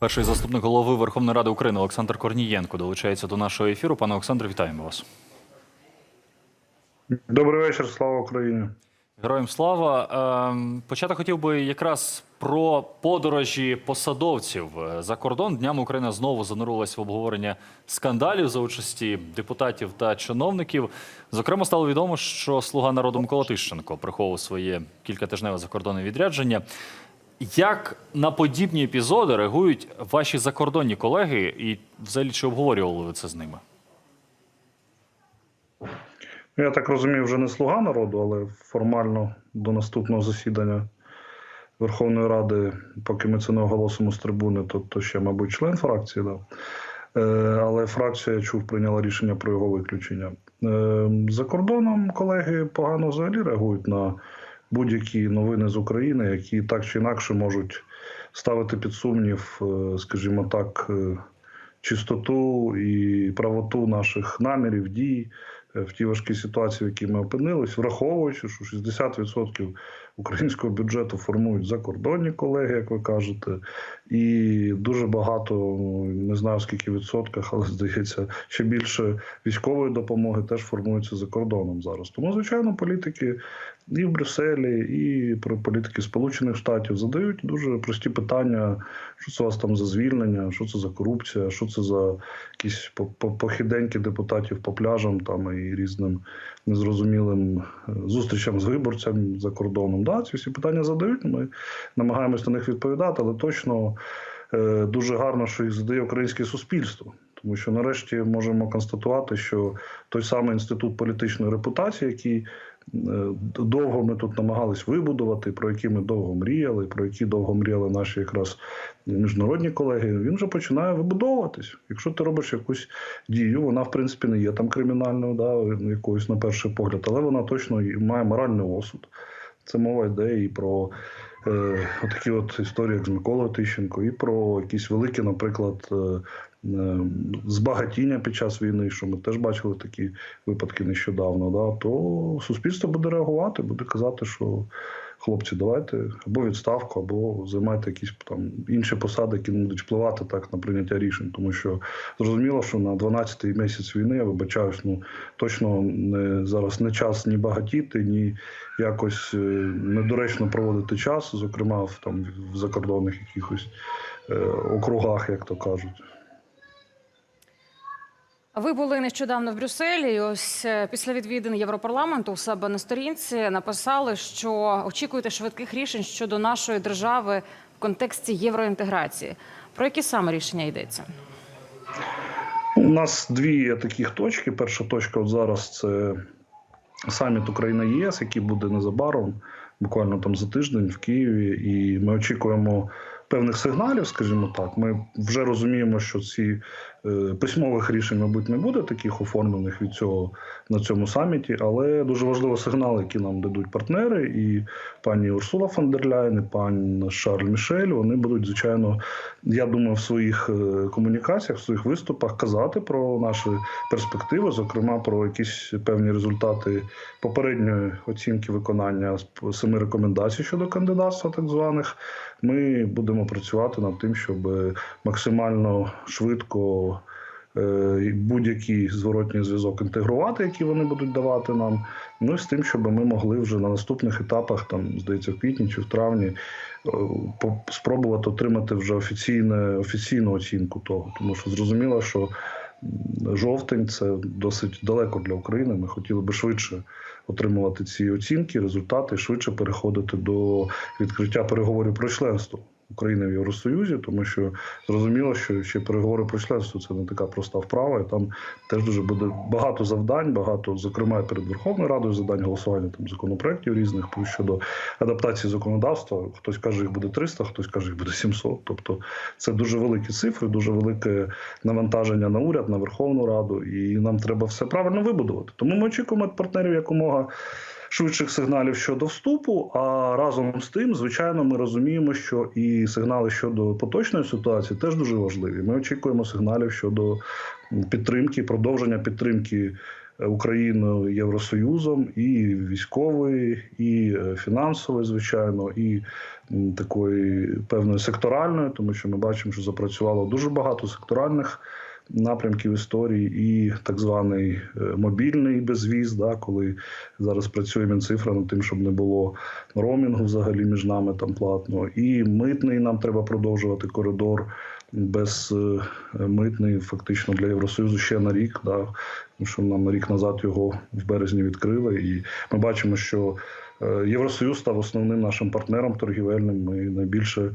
Перший заступник голови Верховної Ради України Олександр Корнієнко долучається до нашого ефіру. Пане Олександре, вітаємо вас. Добрий вечір, слава Україні. Героям слава. Ем, Почати хотів би якраз про подорожі посадовців е, за кордон. Днями Україна знову занурилась в обговорення скандалів за участі депутатів та чиновників. Зокрема, стало відомо, що слуга народу Микола Тищенко приховував своє кількатижневе закордонне відрядження. Як на подібні епізоди реагують ваші закордонні колеги, і взагалі чи обговорювали ви це з ними? Ну, Я так розумію, вже не слуга народу, але формально до наступного засідання Верховної Ради, поки ми це не оголосимо з трибуни, то, то ще, мабуть, член фракції. Да. Е, але фракція, я чув, прийняла рішення про його виключення. Е, за кордоном колеги погано взагалі реагують на будь-які новини з України, які так чи інакше можуть ставити під сумнів, е, скажімо так, е, чистоту і правоту наших намірів, дій е, в тій важкій ситуації, в якій ми опинились, враховуючи, що 60% українського бюджету формують закордонні колеги, як ви кажете, і дуже багато, ну, не знаю скільки відсотках, але здається, ще більше військової допомоги теж формується за кордоном зараз. Тому, звичайно, політики і в Брюсселі, і про політики Сполучених Штатів задають дуже прості питання: що це у вас там за звільнення, що це за корупція, що це за якісь по- по- похіденьки депутатів по пляжам там і різним незрозумілим е, зустрічам з виборцями за кордоном. Да, ці всі питання задають. Ми намагаємось на них відповідати, але точно е, дуже гарно, що їх задає українське суспільство. Тому що нарешті можемо констатувати, що той самий інститут політичної репутації, який е, довго ми тут намагались вибудувати, про які ми довго мріяли, про які довго мріяли наші якраз міжнародні колеги, він вже починає вибудовуватись. Якщо ти робиш якусь дію, вона в принципі не є там кримінальною, да, якоюсь на перший погляд, але вона точно має моральний осуд. Це мова йде і про е, такі от історії, як з Миколою Тищенко, і про якісь великі, наприклад, е, е, збагатіння під час війни, що ми теж бачили такі випадки нещодавно. Да, то суспільство буде реагувати, буде казати, що хлопці, давайте або відставку, або займайте якісь там інші посади, які не будуть впливати так на прийняття рішень. Тому що зрозуміло, що на 12-й місяць війни я вибачаюсь, ну точно не зараз не час ні багатіти, ні якось е, недоречно проводити час, зокрема в там в закордонних якихось е, округах, як то кажуть. Ви були нещодавно в Брюсселі. Ось е, після відвідин Європарламенту у себе на сторінці написали, що очікуєте швидких рішень щодо нашої держави в контексті євроінтеграції. Про які саме рішення йдеться? У нас дві таких точки. Перша точка от зараз це саміт Україна ЄС, який буде незабаром, буквально там за тиждень в Києві, і ми очікуємо певних сигналів, скажімо так. Ми вже розуміємо, що ці е, письмових рішень, мабуть, не буде таких оформлених від цього на цьому саміті, але дуже важливо сигнали, які нам дадуть партнери, і пані Урсула фон дер Ляйн, і пан Шарль Мішель. Вони будуть, звичайно, я думаю, в своїх е, комунікаціях, в своїх виступах казати про наші перспективи, зокрема про якісь певні результати попередньої оцінки виконання семи рекомендацій щодо кандидатства, так званих. Ми будемо працювати над тим, щоб максимально швидко е, будь-який зворотній зв'язок інтегрувати, який вони будуть давати нам. Ну і з тим, щоб ми могли вже на наступних етапах, там здається, в квітні чи в травні, е, спробувати отримати вже офіційне, офіційну оцінку того, тому що зрозуміло, що жовтень це досить далеко для України. Ми хотіли би швидше отримувати ці оцінки, результати, швидше переходити до відкриття переговорів про членство. України в Євросоюзі, тому що зрозуміло, що ще переговори про членство це не така проста вправа, і там теж дуже буде багато завдань, багато, зокрема, перед Верховною Радою завдань голосування там законопроєктів різних щодо адаптації законодавства. Хтось каже, їх буде 300, хтось каже, їх буде 700. Тобто це дуже великі цифри, дуже велике навантаження на уряд, на Верховну Раду, і нам треба все правильно вибудувати. Тому ми очікуємо від партнерів якомога швидших сигналів щодо вступу. А разом з тим, звичайно, ми розуміємо, що і сигнали щодо поточної ситуації теж дуже важливі. Ми очікуємо сигналів щодо підтримки, продовження підтримки. е, Україною Євросоюзом, і військової, і е, фінансової, звичайно, і такої певної секторальної, тому що ми бачимо, що запрацювало дуже багато секторальних напрямків історії, і так званий е, мобільний безвіз, да, коли зараз працює Мінцифра над тим, щоб не було ромінгу взагалі між нами там платно. І митний нам треба продовжувати коридор без е, митний, фактично для Євросоюзу ще на рік. Да, тому що нам рік назад його в березні відкрили, і ми бачимо, що е, Євросоюз став основним нашим партнером торгівельним. Ми найбільше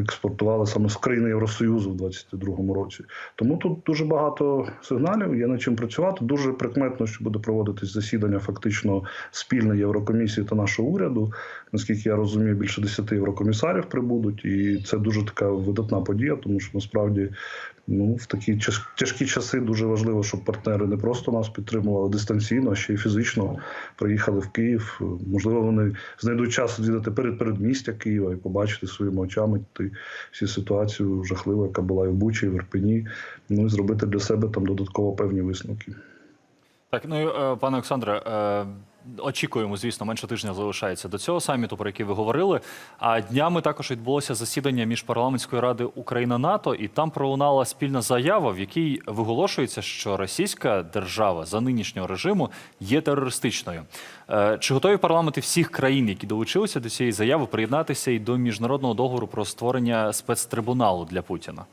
експортували саме з країни Євросоюзу в 2022 році. Тому тут дуже багато сигналів, є над чим працювати. Дуже прикметно, що буде проводитись засідання фактично спільне Єврокомісії та нашого уряду. Наскільки я розумію, більше 10 єврокомісарів прибудуть, і це дуже така видатна подія, тому що насправді ну в такі тяж- тяжкі часи дуже важливо, щоб партнери не просто нас підтримували дистанційно, а ще й фізично приїхали в Київ. Можливо, вони знайдуть час відвідати перед передмістя Києва і побачити своїми очами ти всю ситуацію жахливу, яка була і в Бучі, і в Ірпені. Ну і зробити для себе там додатково певні висновки. Так, ну е, пане Олександре, е, очікуємо, звісно, менше тижня залишається до цього саміту, про який ви говорили. А днями також відбулося засідання міжпарламентської ради Україна НАТО, і там пролунала спільна заява, в якій виголошується, що російська держава за нинішнього режиму є терористичною. Е, Чи готові парламенти всіх країн, які долучилися до цієї заяви, приєднатися і до міжнародного договору про створення спецтрибуналу для Путіна?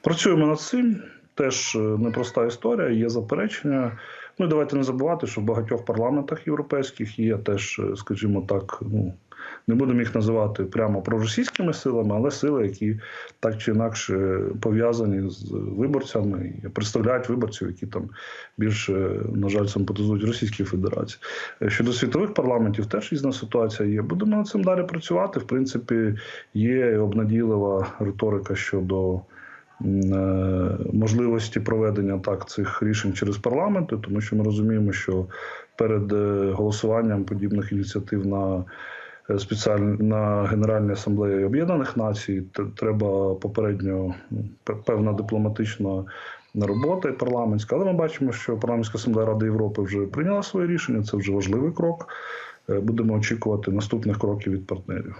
Працюємо над цим. Теж е, непроста історія, є заперечення. Ну і давайте не забувати, що в багатьох парламентах європейських є теж, е, скажімо так, ну не будемо їх називати прямо проросійськими силами, але сили, які так чи інакше пов'язані з виборцями і представляють виборців, які там більше, на жаль, симпатизують Російській Федерації. Е, Щодо світових парламентів, теж різна ситуація є. Будемо над цим далі працювати. В принципі, є обнадійлива риторика щодо. Е, Можливості проведення так цих рішень через парламенти, тому що ми розуміємо, що перед е, голосуванням подібних ініціатив на е, на Генеральній асамблеї Об'єднаних Націй треба попередньо певна дипломатична робота парламентська. Але ми бачимо, що парламентська асамблея Ради Європи вже прийняла своє рішення. Це вже важливий крок. Будемо очікувати наступних кроків від партнерів.